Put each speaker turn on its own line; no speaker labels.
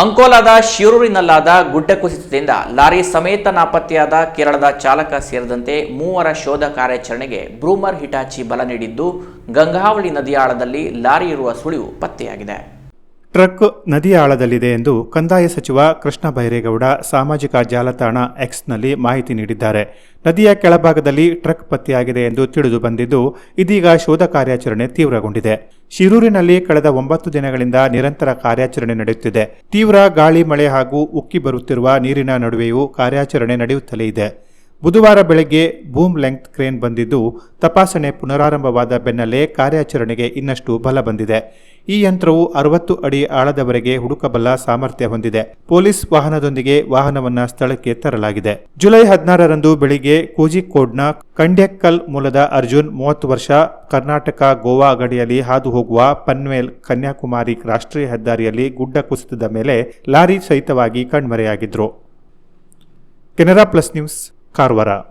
ಅಂಕೋಲಾದ ಶಿರೂರಿನಲ್ಲಾದ ಗುಡ್ಡ ಕುಸಿತದಿಂದ ಲಾರಿ ಸಮೇತ ನಾಪತ್ತೆಯಾದ ಕೇರಳದ ಚಾಲಕ ಸೇರಿದಂತೆ ಮೂವರ ಶೋಧ ಕಾರ್ಯಾಚರಣೆಗೆ ಬ್ರೂಮರ್ ಹಿಟಾಚಿ ಬಲ ನೀಡಿದ್ದು ಗಂಗಾವಳಿ ನದಿಯಾಳದಲ್ಲಿ ಲಾರಿ ಇರುವ ಸುಳಿವು ಪತ್ತೆಯಾಗಿದೆ.
ಟ್ರಕ್ ನದಿಯ ಆಳದಲ್ಲಿದೆ ಎಂದು ಕಂದಾಯ ಸಚಿವ ಕೃಷ್ಣ ಬೈರೇಗೌಡ ಸಾಮಾಜಿಕ ಜಾಲತಾಣ ಎಕ್ಸ್ನಲ್ಲಿ ಮಾಹಿತಿ ನೀಡಿದ್ದಾರೆ. ನದಿಯ ಕೆಳಭಾಗದಲ್ಲಿ ಟ್ರಕ್ ಪತ್ತೆಯಾಗಿದೆ ಎಂದು ತಿಳಿದು ಬಂದಿದ್ದು, ಇದೀಗ ಶೋಧ ಕಾರ್ಯಾಚರಣೆ ತೀವ್ರಗೊಂಡಿದೆ. ಶಿರೂರಿನಲ್ಲಿ ಕಳೆದ ಒಂಬತ್ತು ದಿನಗಳಿಂದ ನಿರಂತರ ಕಾರ್ಯಾಚರಣೆ ನಡೆಯುತ್ತಿದೆ. ತೀವ್ರ ಗಾಳಿ, ಮಳೆ ಹಾಗೂ ಉಕ್ಕಿ ಬರುತ್ತಿರುವ ನೀರಿನ ನಡುವೆಯೂ ಕಾರ್ಯಾಚರಣೆ ನಡೆಯುತ್ತಲೇ ಇದೆ. ಬುಧವಾರ ಬೆಳಗ್ಗೆ ಬೂಮ್ ಲೆಂಗ್ತ್ ಕ್ರೇನ್ ಬಂದಿದ್ದು ತಪಾಸಣೆ ಪುನರಾರಂಭವಾದ ಬೆನ್ನಲ್ಲೇ ಕಾರ್ಯಾಚರಣೆಗೆ ಇನ್ನಷ್ಟು ಬಲ ಬಂದಿದೆ. ಈ ಯಂತ್ರವು ಅರವತ್ತು ಅಡಿ ಆಳದವರೆಗೆ ಹುಡುಕಬಲ್ಲ ಸಾಮರ್ಥ್ಯ ಹೊಂದಿದೆ. ಪೊಲೀಸ್ ವಾಹನದೊಂದಿಗೆ ವಾಹನವನ್ನು ಸ್ಥಳಕ್ಕೆ ತರಲಾಗಿದೆ. ಜುಲೈ ಹದಿನಾರರಂದು ಬೆಳಿಗ್ಗೆ ಕೋಜಿಕೋಡ್ನ ಕಂಡ್ಯಕ್ಕಲ್ ಮೂಲದ ಅರ್ಜುನ್ ಮೂವತ್ತು ವರ್ಷ, ಕರ್ನಾಟಕ ಗೋವಾ ಗಡಿಯಲ್ಲಿ ಹಾದು ಹೋಗುವ ಪನ್ವೇಲ್ ಕನ್ಯಾಕುಮಾರಿ ರಾಷ್ಟ್ರೀಯ ಹೆದ್ದಾರಿಯಲ್ಲಿ ಗುಡ್ಡ ಕುಸಿತದ ಮೇಲೆ ಲಾರಿ ಸಹಿತವಾಗಿ ಕಣ್ಮರೆಯಾಗಿದ್ರು. Canara plus news Carvara